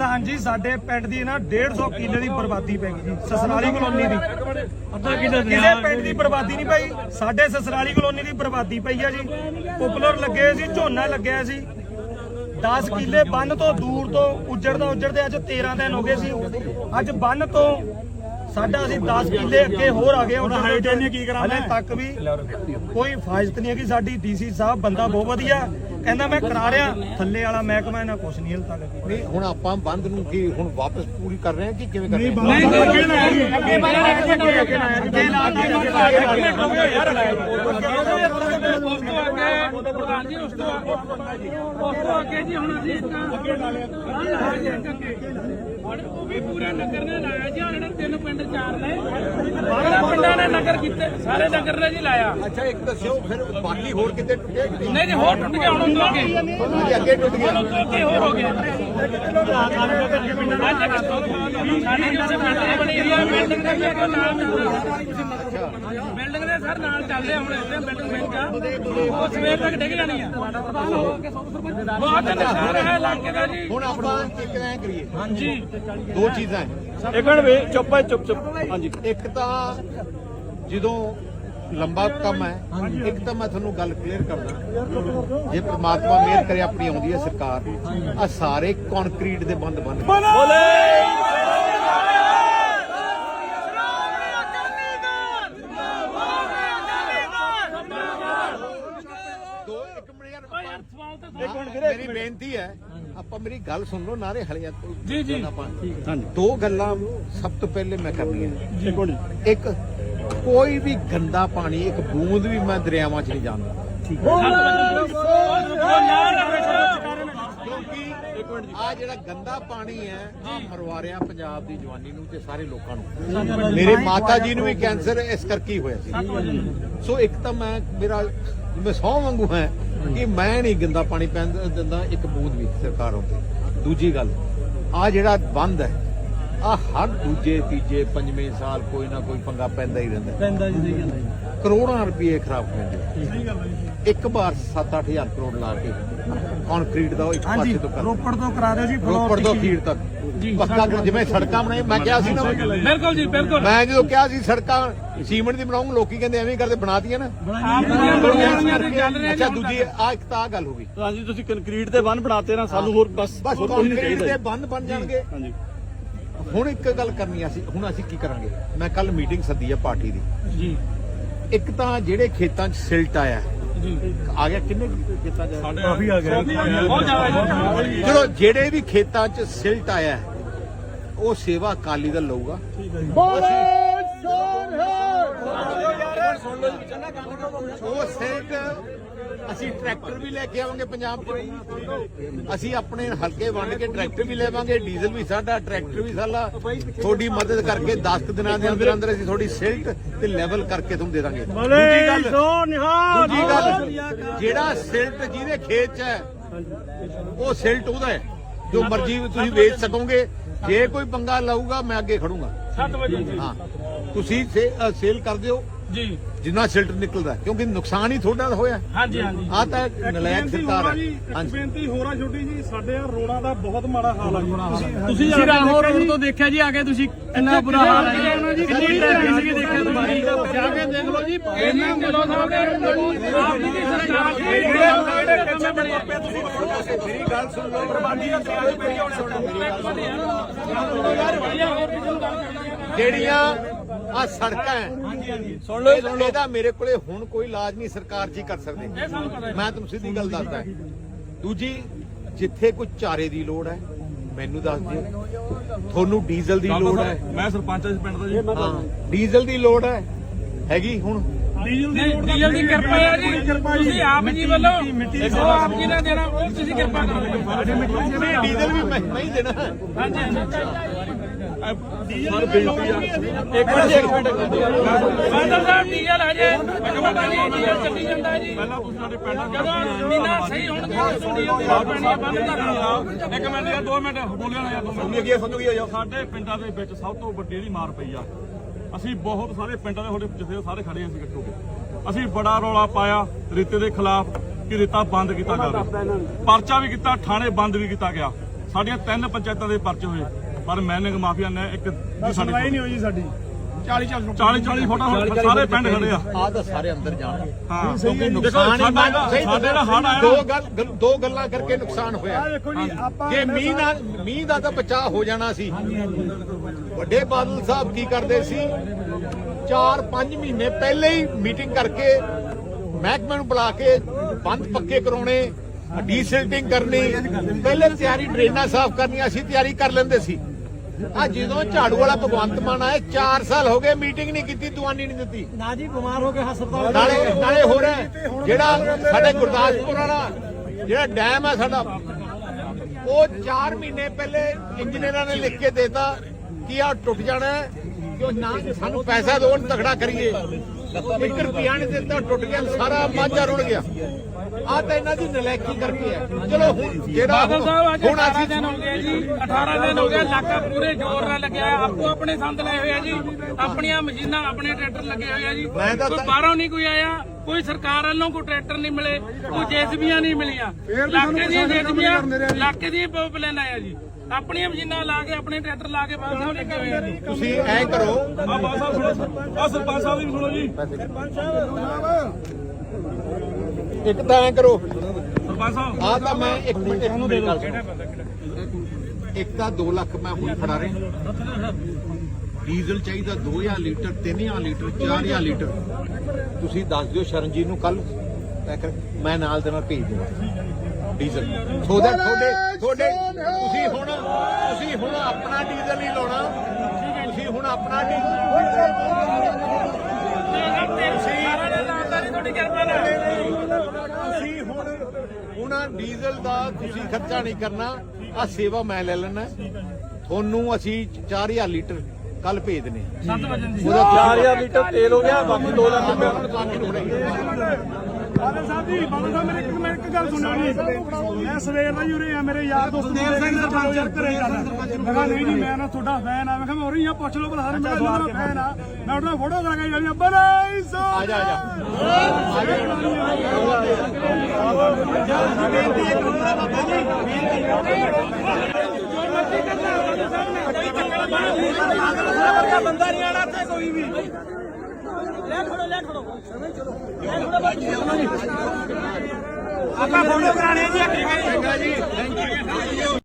ਪ੍ਰਧਾਨ ਜੀ ਸਾਡੇ ਪਿੰਡ ਦੀ ਨਾ 150 ਕਿੱਲੇ ਦੀ ਬਰਬਾਦੀ ਪੈ ਗਈ ਜੀ ਸਸਰਾਲੀ ਕਲੋਨੀ ਦੀ। ਅੱਧਾ ਕਿਲੋ ਕਿਸੇ ਪਿੰਡ ਦੀ ਬਰਬਾਦੀ ਨਹੀਂ ਪਈ ਸਾਡੇ ਸਸਰਾਲੀ ਕਲੋਨੀ ਦੀ ਬਰਬਾਦੀ ਪਈ ਆ ਜੀ। ਪਪੂਲਰ ਲੱਗੇ ਸੀ ਝੋਨਾ ਲੱਗਿਆ ਸੀ। 10 ਕਿੱਲੇ ਬੰਨ ਤੋਂ ਦੂਰ ਤੋਂ ਉੱਜੜਦਾ ਉੱਜੜਦੇ ਅੱਜ 13 ਦਿਨ ਹੋ ਗਏ ਸੀ। ਅੱਜ ਬੰਨ ਤੋਂ ਸਾਡਾ ਅਸੀਂ 10 ਕਿੱਲੇ ਅੱਗੇ ਹੋਰ ਆ ਗਏ ਉਹਨਾਂ ਇਹਨੇ ਕੀ ਕਰਾਉਣਾ ਹਲੇ ਤੱਕ ਵੀ ਕੋਈ ਫਾਇਜ਼ਤ ਨਹੀਂ ਹੈਗੀ ਸਾਡੀ ਡੀਸੀ ਸਾਹਿਬ ਬੰਦਾ ਬਹੁਤ ਵਧੀਆ। ਕਹਿੰਦਾ ਮੈਂ ਕਰਾ ਰਿਹਾ ਥੱਲੇ ਵਾਲਾ ਮਹਿਕਮਾ ਇਹਨਾਂ ਕੁਛ ਨਹੀਂ ਹਲ ਤੱਕ ਨਹੀਂ ਹੁਣ ਆਪਾਂ ਬੰਦ ਨੂੰ ਕੀ ਹੁਣ ਵਾਪਸ ਪੂਰੀ ਕਰ ਰਹੇ ਹਾਂ ਕਿ ਕਿਵੇਂ ਕਰ ਰਹੇ ਹਾਂ ਨਹੀਂ ਅੱਗੇ ਨਾ ਆਈ ਅੱਗੇ ਉਸ ਤੋਂ ਅੱਗੇ ਪ੍ਰਧਾਨ ਜੀ ਉਸ ਤੋਂ ਉਸ ਤੋਂ ਅੱਗੇ ਜੀ ਹੁਣ ਅਸੀਂ ਹੁਣ ਉਹ ਵੀ ਪੂਰੇ ਨਗਰ ਨੇ ਲਾਇਆ ਜੀ ਜਿਹੜੇ ਤਿੰਨ ਪਿੰਡ ਚਾਰ ਨੇ ਬਾਰਾਂ ਪਿੰਡਾਂ ਨੇ ਨਗਰ ਕੀਤੇ ਸਾਰੇ ਨਗਰ ਨੇ ਜੀ ਲਾਇਆ। ਅੱਛਾ ਇੱਕ ਦੱਸਿਓ ਫਿਰ ਬਾਕੀ ਹੋਰ ਕਿਤੇ ਟੁੱਟੇ ਕਿ ਨਹੀਂ? ਨਹੀਂ ਜੀ ਹੋਰ ਟੁੱਟ ਗਿਆ ਹੁਣ ਉਦੋਂ ਅੱਗੇ। ਹਾਂਜੀ, ਅੱਗੇ ਟੁੱਟ ਗਿਆ। ਹੁਣ ਉਦੋਂ ਅੱਗੇ ਹੋਰ ਹੋ ਗਿਆ। ਸਾਡੀ ਜੋ ਪਿੰਡ ਦੀ ਬਣੀ ਹੈ ਬਿਲਡਿੰਗ ਦੇ ਚੱਲਦਾ। ਬਿਲਡਿੰਗ ਦੇ ਸਰ ਨਾਲ ਚੱਲਦੇ ਹੁਣ ਇੱਥੇ ਬਿਲਡਿੰਗ ਮਿੰਟ ਉਹ ਸਵੇਰ ਤੱਕ ਡਿੱਗ ਜਾਣੀ ਆ। ਬਹੁਤ ਨੁਕਸਾਨ ਹੈ ਇਲਾਕੇ ਦਾ ਜੀ। ਹੁਣ ਆਪਾਂ ਇੱਕ ਐ ਕਰੀਏ। ਹਾਂਜੀ। ਦੋ ਚੀਜ਼ਾਂ ਹੈ। ਇੱਕ ਮਿੰਟ ਵੇ ਚੁੱਪ ਹੈ ਚੁੱਪ ਚੁੱਪ। ਹਾਂਜੀ। ਇੱਕ ਤਾਂ ਜਦੋਂ ਲੰਬਾ ਕੰਮ ਹੈ ਇੱਕ ਤਾਂ ਮੈਂ ਤੁਹਾਨੂੰ ਗੱਲ ਕਲੀਅਰ ਕਰਦਾ। ਜੇ ਪ੍ਰਮਾਤਮਾ ਮਿਹਰ ਕਰੇ ਆਪਣੀ ਆਉਂਦੀ ਹੈ ਸਰਕਾਰ। ਆ ਸਾਰੇ ਕੰਕਰੀਟ ਦੇ ਬੰਦ ਬੰਦ ਦੋ ਇੱਕ ਮਿੰਟ ਯਾਰ ਮੇਰੀ ਬੇਨਤੀ ਹੈ ਆਪਾਂ ਮੇਰੀ ਗੱਲ ਸੁਣ ਲਓ ਨਾਰੇ ਹਲੇ ਜੀ, ਜੀ। ਹਾਂਜੀ। ਦੋ ਗੱਲਾਂ ਸਭ ਤੋਂ ਪਹਿਲੇ ਮੈਂ ਕਰਨੀਆਂ। ਇੱਕ ਕੋਈ ਵੀ ਗੰਦਾ ਪਾਣੀ ਇੱਕ ਬੂੰਦ ਵੀ ਮੈਂ ਦਰਿਆਵਾਂ 'ਚ ਨਹੀਂ ਜਾਂਦਾ। ਕਿਉਂਕਿ ਆ ਜਿਹੜਾ ਗੰਦਾ ਪਾਣੀ ਹੈ ਆ ਮਰਵਾ ਰਿਹਾ ਪੰਜਾਬ ਦੀ ਜਵਾਨੀ ਨੂੰ ਤੇ ਸਾਰੇ ਲੋਕਾਂ ਨੂੰ। ਮੇਰੇ ਮਾਤਾ ਜੀ ਨੂੰ ਵੀ ਕੈਂਸਰ ਇਸ ਕਰਕੇ ਹੀ ਹੋਇਆ ਸੀ। ਸੋ ਇੱਕ ਤਾਂ ਮੈਂ ਮੇਰਾ ਮੈਂ ਸਹੁੰ ਵਾਂਗੂ ਹੈ। ਕਿ ਮੈਂ ਨਹੀਂ ਗੰਦਾ ਪਾਣੀ ਪੈਣ ਦਿੰਦਾ ਇੱਕ ਬੂੰਦ ਵੀ ਸਰਕਾਰ ਉੱਤੇ ਦੂਜੀ ਗੱਲ ਆ ਜਿਹੜਾ ਬੰਦ ਹੈ ਆ ਹਰ ਦੂਜੇ ਤੀਜੇ ਪੰਜਵੇਂ ਸਾਲ ਕੋਈ ਨਾ ਕੋਈ ਪੰਗਾ ਪੈਂਦਾ ਹੀ ਰਹਿੰਦਾ। ਪੈਂਦਾ ਜੀ ਸਹੀ ਗੱਲ ਹੈ ਕਰੋੜਾਂ ਰੁਪਏ ਖਰਾਬ ਹੁੰਦੇ ਇੱਕ ਵਾਰ 7-8000 ਕਰੋੜ ਲਾ ਕੇ ਕੰਕਰੀਟ ਦਾ ਇੱਕ ਪਾਸੇ ਤੋਂ ਕਰ ਰੋਪੜ ਤੋਂ ਕਰਾ ਦਿਓ ਜੀ ਰੋਪੜ ਤੋਂ ਖੀਰ ਤੱਕ। ਪੱਕਾ ਜਿਵੇਂ ਸੜਕਾਂ ਬਣਾਈ ਮੈਂ ਕਿਹਾ ਸੀ ਨਾ ਬਿਲਕੁਲ ਜੀ ਬਿਲਕੁਲ। ਮੈਂ ਜਦੋਂ ਕਿਹਾ ਸੀ ਸੜਕਾਂ ਸੀਮੈਂਟ ਦੀ ਬਣਾਉਂਗਾ ਲੋਕੀ ਕਹਿੰਦੇ ਐਵੇਂ ਹੀ ਕਰਦੇ ਬਣਾਤੀਆਂ ਨਾ। ਅੱਛਾ ਦੂਜੀ ਆ ਇੱਕ ਤਾਂ ਆਹ ਗੱਲ ਹੋ ਗਈ। ਹਾਂਜੀ ਤੁਸੀਂ ਕੰਕਰੀਟ ਦੇ ਬੰਨ ਬਣਾਤੇ ਨਾ ਸਾਨੂੰ ਹੋਰ ਬਸ ਬਸ ਹੋਰ ਕੁਝ ਨਹੀਂ ਕੰਕਰੀਟ ਦੇ ਚਾਹੀਦਾ ਬੰਦ ਬਣ ਜਾਣਗੇ। ਹਾਂਜੀ। ਹੁਣ ਇੱਕ ਗੱਲ ਕਰਨੀ ਆ ਅਸੀਂ ਹੁਣ ਅਸੀਂ ਕੀ ਕਰਾਂਗੇ? ਮੈਂ ਕੱਲ ਮੀਟਿੰਗ ਸੱਦੀ ਆ ਪਾਰਟੀ ਦੀ। ਜੀ। ਇੱਕ ਤਾਂ ਜਿਹੜੇ ਖੇਤਾਂ 'ਚ ਸਿਲਟ ਆਇਆ ਆ ਗਿਆ ਕਿੰਨੇ ਖੇਤਾਂ 'ਚ? ਆਇਆ? ਕਾਫੀ ਆ ਗਿਆ ਬਹੁਤ ਜ਼ਿਆਦਾ ਜੀ ਚਲੋ ਜਿਹੜੇ ਵੀ ਖੇਤਾਂ 'ਚ ਸਿਲਟ ਆਇਆ ਹੈ, ਉਹ ਸੇਵਾ ਅਕਾਲੀ ਦਲ ਲਊਗਾ। ਉਹ ਅਸੀਂ ਟਰੈਕਟਰ ਵੀ ਲੈ ਕੇ ਆਵਾਂਗੇ ਪੰਜਾਬ 'ਚ ਅਸੀਂ ਆਪਣੇ ਹਲਕੇ ਵੰਡ ਕੇ ਟਰੈਕਟਰ ਵੀ ਲੈਵਾਂਗੇ ਡੀਜ਼ਲ ਵੀ ਸਾਡਾ ਟਰੈਕਟਰ ਵੀ ਸਾਡਾ। ਤੁਹਾਡੀ ਮਦਦ ਕਰਕੇ 10 ਕੁ ਦਿਨਾਂ ਦੇ ਅੰਦਰ ਅੰਦਰ ਅਸੀਂ ਤੁਹਾਡੀ ਸਿਲਟ ਤੇ ਲੈਵਲ ਕਰਕੇ ਤੁਹਾਨੂੰ ਦੇ ਦਾਂਗੇ। ਦੂਜੀ ਗੱਲ ਦੂਜੀ ਜਿਹੜਾ ਸਿਲਟ ਜਿਹਦੇ ਖੇਤ 'ਚ ਹੈ ਉਹ ਸਿਲਟ ਉਹਦਾ ਹੈ ਜੋ ਮਰਜ਼ੀ ਤੁਸੀਂ ਵੇਚ ਸਕੋਗੇ। ਜੇ ਕੋਈ ਪੰਗਾ ਲਾਊਗਾ ਮੈਂ ਅੱਗੇ ਖੜੂੰਗਾ। 7 ਵਜੇ। ਜੀ ਹਾਂ। ਤੁਸੀਂ ਸੇ- ਸੇਲ ਕਰ ਦਿਓ ਜੀ। ਜਿੰਨਾ ਸਿਲਟ ਨਿਕਲਦਾ ਕਿਉਂਕਿ ਨੁਕਸਾਨ ਹੀ ਤੁਹਾਡਾ ਹੋਇਆ ਹਾਂਜੀ ਹਾਂਜੀ। ਆ ਤਾਂ ਨਲਾਇਕ ਸਰਕਾਰ ਹੈ। ਹਾਂਜੀ। ਬੇਨਤੀ ਹੋਰ ਆ ਛੋਟੀ ਜੀ ਸਾਡੇ ਆ ਰੋਡਾਂ ਦਾ ਬਹੁਤ ਮਾੜਾ ਹਾਲ ਆ ਜੀ। ਤੁਸੀਂ ਰਾਹੋਂ ਰੋਡ ਤੋਂ ਦੇਖਿਆ ਜੀ ਆ ਕੇ ਤੁਸੀਂ ਕਿੰਨਾ ਬੁਰਾ ਹਾਲ ਹੈ ਜੀ। ਕਿੰਨੀ ਟ੍ਰੈਫਿਕ ਸੀਗੀ ਦੇਖਿਆ ਤੁਸੀਂ ਜਾ? ਕੇ ਦੇਖ ਲਓ ਜੀ। ਇਹਨਾਂ ਕੋਲੋਂ ਸਾਹਿਬ ਨੇ ਆਪ ਜੀ? ਦੀ ਸਰਕਾਰ ਮੇਰੀ ਗੱਲ ਸੁਣ ਲਓ ਬਰਬਾਦੀ ਦਾ ਜਿਹੜੀਆਂ ਆ ਸੜਕਾਂ ਹੈ। ਸੁਣ ਲਓ ਸੁਣ ਲਓ। ਇਹਦਾ ਮੇਰੇ ਕੋਲੇ ਹੁਣ ਕੋਈ ਇਲਾਜ ਨਹੀਂ ਸਰਕਾਰ ਜੀ ਕਰ ਸਕਦੇ। ਮੈਂ ਤੁਹਾਨੂੰ ਸਿੱਧੀ ਗੱਲ ਦੱਸਦਾ ਦੂਜੀ ਜਿੱਥੇ ਕੋਈ ਚਾਰੇ ਦੀ ਲੋੜ ਹੈ ਮੈਨੂੰ ਦੱਸ ਦਿਓ। ਤੁਹਾਨੂੰ ਡੀਜ਼ਲ ਦੀ ਲੋੜ ਹੈ। ਮੈਂ ਸਰਪੰਚ ਇਸ ਪਿੰਡ ਦਾ ਜੀ। ਹਾਂ ਡੀਜ਼ਲ ਦੀ ਲੋੜ ਹੈ। ਹੈਗੀ ਹੁਣ? ਡੀਜ਼ਲ ਦੀ ਨਹੀਂ ਡੀਜ਼ਲ ਦੀ ਕਿਰਪਾ ਹੈ। ਜੀ। ਤੁਸੀਂ ਆਪ ਜੀ ਵੱਲੋਂ ਉਹ ਆਪ ਜੀ। ਨੇ ਦੇਣਾ ਉਹ ਤੁਸੀਂ ਕਿਰਪਾ ਕਰੋ। ਡੀਜ਼ਲ ਵੀ ਮੈਂ ਮੈਂ ਹੀ ਦੇਣਾ। ਹਾਂਜੀ। ਹਾਂਜੀ ਡੀਜ਼ਲ ਦੀ ਲੋੜ ਨਹੀਂ ਹੈ ਇੱਕ ਮਿੰਟ। ਇੱਕ ਮਿੰਟ ਫਾਦਰ ਸਾਹਿਬ ਡੀਜ਼ਲ ਹਜੇ ਪਕਵਾਨਾ ਜੀ ਡੀਜ਼ਲ ਚੱਲੀ ਜਾਂਦਾ ਜੀ। ਪਹਿਲਾਂ ਤੁਸੀਂ ਸਾਡੇ ਪਿੰਡ ਜਦੋਂ ਮੀਨਾ ਸਹੀ ਹੋਣਗੇ ਉਦੋਂ ਡੀਜ਼ਲ ਦੀ ਲੋੜ ਪੈਣੀ ਹੈ ਬੰਦ ਕਰਨਾ ਇੱਕ ਮਿੰਟ ਯਾਰ 2 ਮਿੰਟ। ਬੋਲਿਆ ਨਾ ਯਾਰ ਦੋ ਮਿੰਟ ਕੀ ਸੁਣੋ ਕੀ ਸਾਡੇ ਪਿੰਡਾਂ ਦੇ ਵਿੱਚ ਸਭ ਤੋਂ ਵੱਡੀ ਜਿਹੜੀ ਮਾਰ ਪਈ ਆ ਅਸੀਂ ਬਹੁਤ ਸਾਰੇ ਪਿੰਡਾਂ ਦੇ ਤੁਹਾਡੇ ਜਿੱਥੇ ਸਾਰੇ ਖੜੇ ਅਸੀਂ ਇਕੱਠੋ ਕੇ। ਅਸੀਂ ਬੜਾ ਰੌਲਾ ਪਾਇਆ ਰੇਤੇ ਦੇ ਖਿਲਾਫ ਕਿ ਰੇਤਾ ਬੰਦ ਕੀਤਾ ਜਾਵੇ। ਪਰਚਾ ਵੀ ਕੀਤਾ ਥਾਣੇ ਬੰਦ ਵੀ ਕੀਤਾ ਗਿਆ। ਸਾਡੀਆਂ ਤਿੰਨ ਪੰਚਾਇਤਾਂ ਦੇ ਪਰਚੇ ਹੋਏ। ਪਰ ਮੈਨਿੰਗ ਮਾਫੀਆ ਨੇ ਇੱਕ ਦੀ ਸਾਡੀ ਨਹੀਂ ਹੋਈ ਜੀ ਸਾਡੀ। 40 40 ਫੋਟੋ ਹੁਣ ਸਾਰੇ ਪਿੰਡ ਖੜੇ ਆ। ਆ ਤਾਂ ਸਾਰੇ ਅੰਦਰ ਜਾਣਗੇ। ਹਾਂ। ਕਿਉਂਕਿ ਦੇਖੋ ਨੁਕਸਾਨ ਸਾਡਾ ਦੱਸਾਂ, ਹੜ ਆਇਆ। ਦੋ ਗੱਲ ਦੋ ਗੱਲਾਂ ਕਰਕੇ ਨੁਕਸਾਨ ਹੋਇਆ। ਜੇ ਮੀਂਹ ਨਾਲ ਮੀਂਹ ਦਾ ਤਾਂ ਬਚਾਅ ਹੋ ਜਾਣਾ ਸੀ। ਵੱਡੇ ਬਾਦਲ ਸਾਹਿਬ ਕੀ ਕਰਦੇ ਸੀ? 4-5 ਮਹੀਨੇ ਪਹਿਲੇ ਹੀ ਮੀਟਿੰਗ ਕਰਕੇ ਮਹਿਕਮੇ ਨੂੰ ਬੁਲਾ ਕੇ ਬੰਦ ਪੱਕੇ ਕਰਾਉਣੇ ਡੀਸਿਲਟਿੰਗ ਕਰਨੀ ਪਹਿਲੇ ਤਿਆਰੀ ਡਰੇਨਾਂ ਸਾਫ਼ ਕਰਨੀਆਂ ਸੀ ਤਿਆਰੀ ਕਰ ਲੈਂਦੇ ਸੀ। ਆ ਜਦੋਂ ਝਾੜੂ ਵਾਲਾ ਭਗਵੰਤ ਮਾਨ ਆਇਆ 4 ਸਾਲ ਹੋ ਗਏ ਮੀਟਿੰਗ ਨਹੀਂ ਕੀਤੀ ਦੁਆਨੀ ਨਹੀਂ ਦਿੱਤੀ। ਨਾ ਜੀ ਬਿਮਾਰ ਹੋ ਕੇ ਹਸਪਤਾਲ ਨਾਲੇ ਨਾਲੇ ਹੋ ਰਿਹਾ ਜਿਹੜਾ ਸਾਡੇ ਗੁਰਦਾਸਪੁਰ ਵਾਲਾ ਜਿਹੜਾ ਡੈਮ ਹੈ ਸਾਡਾ ਉਹ 4 ਮਹੀਨੇ ਪਹਿਲੇ ਇੰਜੀਨੀਅਰਾਂ ਨੇ ਲਿਖ ਕੇ ਦੇਤਾ ਕਿ ਆ ਟੁੱਟ ਜਾਣਾ ਹੈ ਕਿ ਨਾ ਸਾਨੂੰ ਪੈਸਾ ਉਹਨੂੰ ਤਗੜਾ ਕਰੀਏ। 1 ਰੁਪਿਆ ਨਹੀਂ ਦਿੱਤਾ ਟੁੱਟ ਗਿਆ ਸਾਰਾ ਮਾਝਾ ਰੁੜ ਗਿਆ। ਆ ਤਾਂ ਇਹਨਾਂ ਦੀ ਨਲਾਇਕੀ ਕਰਕੇ ਹੈ। ਚਲੋ ਹੁਣ ਜਿਹੜਾ ਬਾਦਲ ਸਾਹਿਬ ਅੱਜ ਹੁਣ 18 ਅਸੀਂ ਦਿਨ ਹੋ ਗਏ ਜੀ 18 ਦਿਨ ਹੋ ਗਏ ਇਲਾਕਾ ਪੂਰੇ ਜ਼ੋਰ ਨਾਲ ਲੱਗਿਆ ਹੈ। ਆਪੋ ਆਪਣੇ ਸੰਦ ਲਏ ਹੋਏ ਆ ਜੀ ਆਪਣੀਆਂ ਮਸ਼ੀਨਾਂ ਆਪਣੇ ਟਰੈਕਟਰ ਲੱਗੇ ਹੋਏ ਆ ਜੀ। ਮੈਂ ਤਾਂ- ਕੋਈ ਬਾਹਰੋਂ ਨਹੀਂ ਕੋਈ ਆਇਆ ਕੋਈ ਸਰਕਾਰ ਵੱਲੋਂ ਕੋਈ ਟਰੈਕਟਰ ਨਹੀਂ ਮਿਲੇ ਕੋਈ ਜੇਸੀਬੀਆਂ ਨਹੀਂ ਮਿਲੀਆਂ। ਇਲਾਕੇ ਦੀਆਂ ਜੇਸੀਬੀਆਂ ਇਲਾਕੇ ਦੀ ਪਲੈਨ ਆਇਆ ਜੀ। ਆਪਣੀਆਂ ਮਸ਼ੀਨਾਂ ਲਾ ਕੇ ਆਪਣੇ ਟਰੈਕਟਰ ਲਾ ਕੇ ਬਾਹਰ ਸਾਹਿਬ ਲੱਗੇ ਹੋਏ ਆ ਜੀ। ਤੁਸੀਂ ਐ ਕਰੋ। ਆ ਸਾਹਿਬ ਸੁਣੋ ਆ ਸਰਪੰਚ ਸਾਹਿਬ ਦੀ ਵੀ ਸੁਣੋ ਜੀ। ਇੱਕ ਤਾਂ ਐ ਕਰੋ ਸਰਪੰਚ ਸਾਹਿਬ ਆ ਤਾਂ ਮੈਂ ਇੱਕ ਮਿੰਟ ਮੇਰੀ ਗੱਲ ਸੁਣੋ। ਇੱਕ ਤਾਂ 2 ਲੱਖ ਮੈਂ ਹੁਣ ਫੜਾ ਰਿਹਾ ਡੀਜ਼ਲ ਚਾਹੀਦਾ 2000 ਲੀਟਰ 3000 ਲੀਟਰ 4000 ਲੀਟਰ ਤੁਸੀਂ ਦੱਸ ਦਿਓ ਸ਼ਰਨਜੀਤ ਨੂੰ ਕੱਲ ਮੈਂ ਨਾਲ ਦੇ ਨਾਲ ਭੇਜ ਦੇਵਾਂ ਡੀਜ਼ਲ ਸੋ that ਤੁਹਾਡੇ ਤੁਹਾਡੇ ਤੁਸੀਂ ਹੁਣ ਤੁਸੀਂ ਹੁਣ ਆਪਣਾ ਡੀਜ਼ਲ ਨਹੀਂ ਲਾਉਣਾ ਤੁਸੀਂ ਹੁਣ ਆਪਣਾ ਡੀਜ਼ਲ ਸਾਰਾ ਦੇ ਲਾਤਾਰੀ ਤੁਹਾਡੀ ਕਿਰਪਾ ਨਾਲ ਤੁਸੀਂ ਹੁਣ ਡੀਜ਼ਲ ਦਾ ਤੁਸੀਂ ਖਰਚਾ ਨਹੀਂ ਕਰਨਾ ਆ ਸੇਵਾ ਮੈਂ ਲੈ ਲੈਣਾ ਤੁਹਾਨੂੰ ਅਸੀਂ 4000 ਲੀਟਰ ਕੱਲ ਭੇਜ ਦਨੇ 7 ਵਜੇ ਦੀ। ਉਹਦਾ 4000 ਲੀਟਰ ਤੇਲ ਹੋ ਗਿਆ ਬਾਕੀ 2 ਲੱਖ ਰੁਪਏ ਹੁਣ ਤੁਹਾਨੂੰ ਨੂੰ ਬਾਦਲ ਸਾਹਿਬ ਜੀ ਬਾਦਲ ਸਾਹਿਬ ਮੇਰੇ ਇੱਕ ਮੈਂ ਇੱਕ ਗੱਲ ਸੁਣਿਆ ਜੀ। ਮੈਂ ਸਵੇਰ ਦਾ ਹੀ ਉਰੇ ਆ ਮੇਰੇ ਯਾਰ ਦੋਸਤ ਦੇਵ ਸਿੰਘ ਸਰਪੰਚ ਘਰੇ ਜਾਣਾ ਮੈਂ ਕਿਹਾ ਨਹੀਂ ਜੀ ਮੈਂ ਨਾ ਤੁਹਾਡਾ ਫੈਨ ਆ। ਮੈਂ ਕਿਹਾ ਮੈਂ ਉਰੇ ਹੀ ਆ ਪੁੱਛ ਲਓ ਭਲਾ ਸਾਰੇ ਮੇਰਾ ਮੇਰਾ ਫੈਨ ਆ ਮੈਂ ਉਹਦਾ ਫੋਟੋ ਕਰਾ ਕੇ ਜਾਣੀ ਬਨਾਈ ਸੋ ਆ ਜਾ ਆ ਜਾ। ਬੰਦਾ ਨਹੀਂ ਆਣਾ ਇੱਥੇ ਕੋਈ ਵੀ। ਆਪਾਂ ਫੋਟੋ ਕਰਾਣੇ ਜੀ। ਅੱਗੇ ਜੀ। Thank you